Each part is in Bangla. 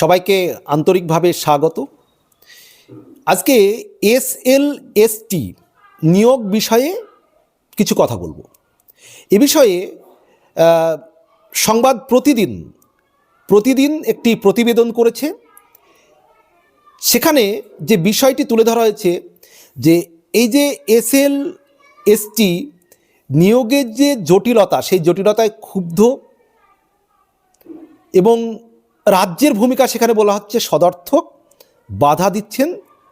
সবাইকে আন্তরিকভাবে স্বাগত। আজকে এস এল এস টি নিয়োগ বিষয়ে কিছু কথা বলব। এ বিষয়ে সংবাদ প্রতিদিন প্রতিদিন একটি প্রতিবেদন করেছে। সেখানে যে বিষয়টি তুলে ধরা হয়েছে যে এই যে এস এল এসটি নিয়োগের যে জটিলতা, সেই জটিলতায় ক্ষুব্ধ এবং রাজ্যের ভূমিকা সেখানে বলা হচ্ছে সদর্থক, বাধা দিচ্ছেন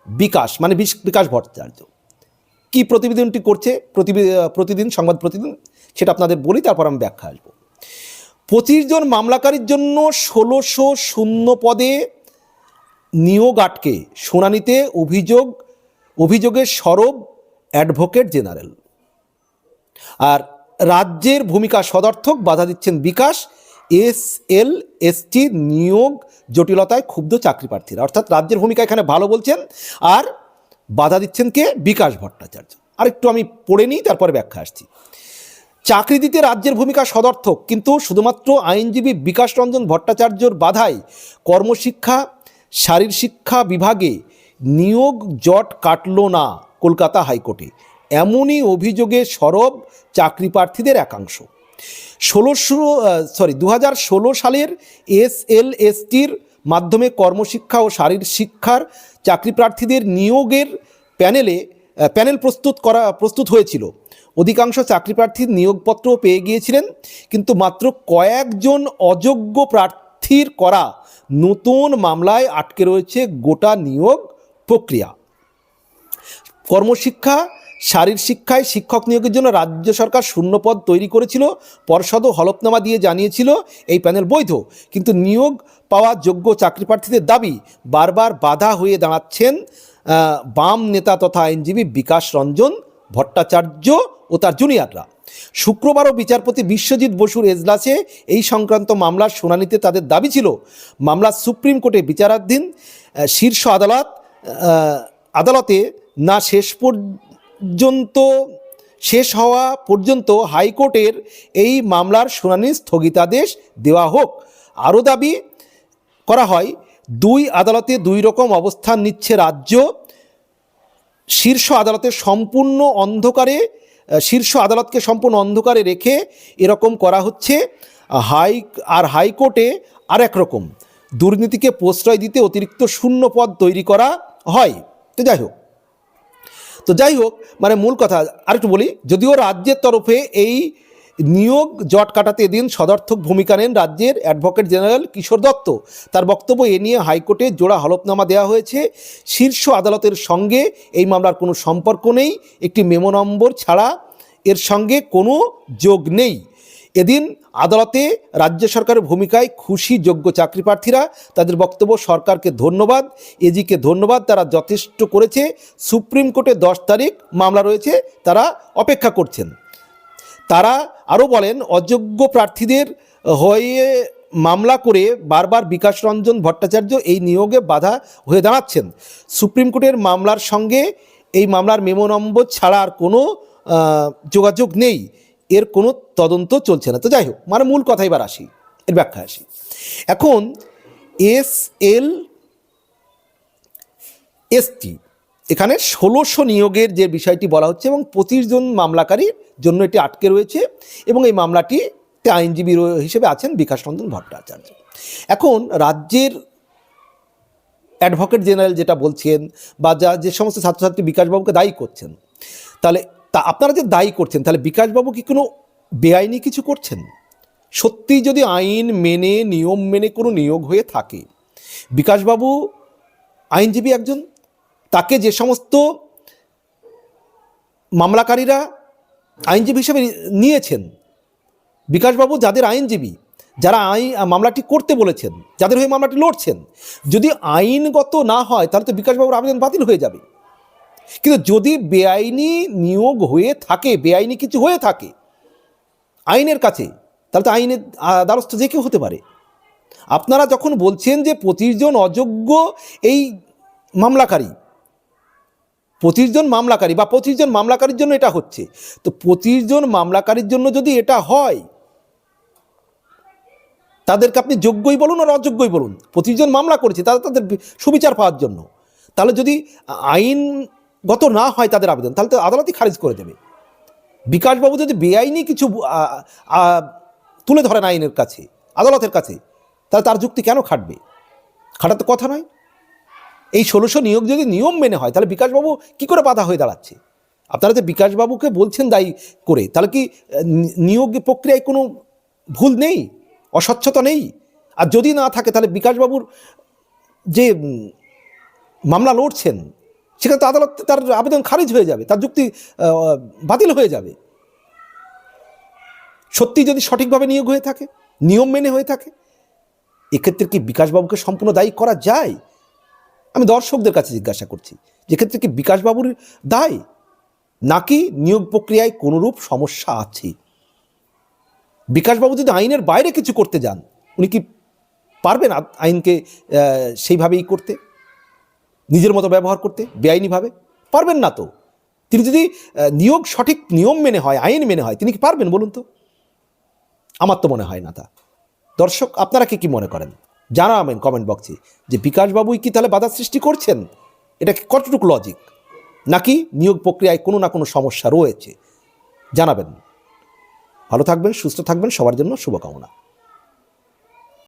বিকাশ মানে বিকাশ ভট্টাচার্য। কি প্রতিবেদনটি করছে প্রতিদিন, সংবাদ প্রতিদিন, সেটা আপনাদের বলি, তারপর আমি ব্যাখ্যা আসব। পঁচিশ জন মামলাকারীর জন্য ষোলোশো শূন্য পদে নিয়োগ আটকে, শুনানিতে অভিযোগ, অভিযোগের সরব অ্যাডভোকেট জেনারেল। আর রাজ্যের ভূমিকা সদর্থক, বাধা দিচ্ছেন বিকাশ এস এল এসটি নিয়োগ জটিলতায় ক্ষুব্ধ চাকরি প্রার্থীরা। অর্থাৎ রাজ্যের ভূমিকা এখানে ভালো বলছেন, আর বাধা দিচ্ছেন কে? বিকাশ ভট্টাচার্য। আর একটু আমি পড়ে নিই, তারপরে ব্যাখ্যা আসছি। চাকরি দিতে রাজ্যের ভূমিকা সদর্থক, কিন্তু শুধুমাত্র আইনজীবী বিকাশ রঞ্জন ভট্টাচার্যর বাধায় কর্মশিক্ষা, শারীর শিক্ষা বিভাগে নিয়োগ জট কাটল না কলকাতা হাইকোর্টে। এমনই অভিযোগে সরব চাকরি প্রার্থীদের একাংশ। ষোলোশো সরি দু হাজার ষোলো সালের এস এল এসটির মাধ্যমে কর্মশিক্ষা ও শারীর শিক্ষার চাকরি প্রার্থীদের নিয়োগের প্যানেলে প্যানেল প্রস্তুত করা, প্রস্তুত হয়েছিল। অধিকাংশ চাকরি প্রার্থীর নিয়োগপত্র পেয়ে গিয়েছিলেন, কিন্তু মাত্র কয়েকজন অযোগ্য প্রার্থীর করা নতুন মামলায় আটকে রয়েছে গোটা নিয়োগ প্রক্রিয়া। কর্মশিক্ষা শারীর শিক্ষায় শিক্ষক নিয়োগের জন্য রাজ্য সরকার শূন্যপদ তৈরি করেছিল। পর্ষদও হলফনামা দিয়ে জানিয়েছিল এই প্যানেল বৈধ। কিন্তু নিয়োগ পাওয়া যোগ্য চাকরি প্রার্থীদের দাবি বারবার বাধা হয়ে দাঁড়াচ্ছেন বাম নেতা তথা আইনজীবী বিকাশ রঞ্জন ভট্টাচার্য ও তার জুনিয়ররা। শুক্রবারও বিচারপতি বিশ্বজিৎ বসুর এজলাসে এই সংক্রান্ত মামলার শুনানিতে তাদের দাবি ছিল, মামলা সুপ্রিম কোর্টে বিচারাধীন শীর্ষ আদালত আদালতে না শেষ শেষ হওয়া পর্যন্ত হাইকোর্টের এই মামলার শুনানি স্থগিতাদেশ দেওয়া হোক। আরও দাবি করা হয়, দুই আদালতে দুই রকম অবস্থান নিচ্ছে রাজ্য। শীর্ষ আদালতে সম্পূর্ণ অন্ধকারে, শীর্ষ আদালতকে সম্পূর্ণ অন্ধকারে রেখে এরকম করা হচ্ছে। হাই, আর হাইকোর্টে আর এক রকম। দুর্নীতিকে প্রশ্রয় দিতে অতিরিক্ত শূন্য পদ তৈরি করা হয়। তো যাই হোক। তো যাই হোক মানে মূল কথা, আরেকটু বলি, যদিও রাজ্যের তরফে এই নিয়োগ জট কাটাতে এদিন সদর্থক ভূমিকা নেন রাজ্যের অ্যাডভোকেট জেনারেল কিশোর দত্ত। তার বক্তব্য এ নিয়ে হাইকোর্টে জোড়া হলফনামা দেওয়া হয়েছে। শীর্ষ আদালতের সঙ্গে এই মামলার কোনো সম্পর্ক নেই, একটি মেমো নম্বর ছাড়া এর সঙ্গে কোনো যোগ নেই। এদিন আদালতে রাজ্য সরকারের ভূমিকায় খুশি যোগ্য চাকরি প্রার্থীরা তাদের বক্তব্য সরকারকে ধন্যবাদ, এজিকে ধন্যবাদ, তারা যথেষ্ট করেছে। সুপ্রিম কোর্টে দশ তারিখ মামলা রয়েছে, তারা অপেক্ষা করছেন। তারা আরও বলেন, অযোগ্য প্রার্থীদের হয়ে মামলা করে বারবার বিকাশ রঞ্জন ভট্টাচার্য এই নিয়োগে বাধা হয়ে দাঁড়াচ্ছেন। সুপ্রিম কোর্টের মামলার সঙ্গে এই মামলার মেমো নম্বর ছাড়া আর কোনো যোগাযোগ নেই। এর কোনো তদন্ত চলছে না। তো যাই হোক মানে মূল কথা এবার আসি, এর ব্যাখ্যা আসি। এখন এস এল এসটি এখানে ষোলোশো নিয়োগের যে বিষয়টি বলা হচ্ছে এবং পঁচিশ জন মামলাকারীর জন্য এটি আটকে রয়েছে এবং এই মামলাটি আইনজীবী হিসেবে আছেন বিকাশ রঞ্জন ভট্টাচার্য। এখন রাজ্যের অ্যাডভোকেট জেনারেল যেটা বলছেন বা যা যে সমস্ত ছাত্রছাত্রী বিকাশবাবুকে দায়ী করছেন, তাহলে তা আপনারা যে দায়ী করছেন, তাহলে বিকাশবাবু কি কোনো বেআইনি কিছু করছেন? সত্যি যদি আইন মেনে, নিয়ম মেনে কোনো নিয়োগ হয়ে থাকে, বিকাশবাবু আইনজীবী একজন, তাকে যে সমস্ত মামলাকারীরা আইনজীবী হিসেবে নিয়েছেন, বিকাশবাবু যাদের আইনজীবী, যারা আইন, মামলাটি করতে বলেছেন, যাদের হয়ে মামলাটি লড়ছেন, যদি আইনগত না হয়, তাহলে তো বিকাশবাবুর আবেদন বাতিল হয়ে যাবে। কিন্তু যদি বেআইনি নিয়োগ হয়ে থাকে, বেআইনি কিছু হয়ে থাকে, আইনের কাছে, তাহলে তো আইনের দ্বারস্থ যে কেউ হতে পারে। আপনারা যখন বলছেন যে পঁচিশ জন অযোগ্য এই মামলাকারী, পঁচিশ জন মামলাকারী বা পঁচিশ জন মামলাকারীর জন্য এটা হচ্ছে, তো পঁচিশ জন মামলাকারীর জন্য যদি এটা হয়, তাদেরকে আপনি যোগ্যই বলুন আর অযোগ্যই বলুন। প্রতিজন মামলা করেছে, তারা তাদের সুবিচার পাওয়ার জন্য। তাহলে যদি আইনগত না হয় তাদের আবেদন, তাহলে তো আদালতই খারিজ করে দেবে। বিকাশবাবু যদি বেআইনি কিছু তুলে ধরেন আইনের কাছে, আদালতের কাছে, তাহলে তার যুক্তি কেন খাটবে? খাটার খাটাতে কথা নয়। এই ষোলোশো নিয়োগ যদি নিয়ম মেনে হয়, তাহলে বিকাশবাবু কি করে বাধা হয়ে দাঁড়াচ্ছে? আপনারা যে বিকাশবাবুকে বলছেন দায়ী করে, তাহলে কি নিয়োগ প্রক্রিয়ায় কোনো ভুল নেই? অস্বচ্ছতা নেই? আর যদি না থাকে, তাহলে বিকাশবাবুর যে মামলা লড়ছেন সেখানে তো আদালত তার আবেদন খারিজ হয়ে যাবে, তার যুক্তি বাতিল হয়ে যাবে। সত্যি যদি সঠিকভাবে নিয়োগ হয়ে থাকে, নিয়ম মেনে হয়ে থাকে, এক্ষেত্রে কি বিকাশবাবুকে সম্পূর্ণ দায়ী করা যায়? আমি দর্শকদের কাছে জিজ্ঞাসা করছি যেক্ষেত্রে কি বিকাশবাবুর দায়? নাকি নিয়োগ প্রক্রিয়ায় কোনোরূপ সমস্যা আছে? বিকাশবাবু যদি আইনের বাইরে কিছু করতে যান, উনি কি পারবেন আইনকে সেইভাবেই করতে? নিজের মতো ব্যবহার করতে বেআইনিভাবে? পারবেন না তো। তিনি যদি নিয়োগ সঠিক নিয়ম মেনে হয়, আইন মেনে হয়, তিনি কি পারবেন বলুন তো? আমার তো মনে হয় না তা। দর্শক, আপনারা কি কি মনে করেন? জানাবেন কমেন্ট বক্সে যে বিকাশবাবুই কি তাহলে বাধা সৃষ্টি করছেন? এটা কি কতটুকু লজিক নাকি নিয়োগ প্রক্রিয়ায় কোনো না কোনো সমস্যা রয়েছে? জানাবেন। ভালো থাকবেন, সুস্থ থাকবেন, সবার জন্য শুভকামনা।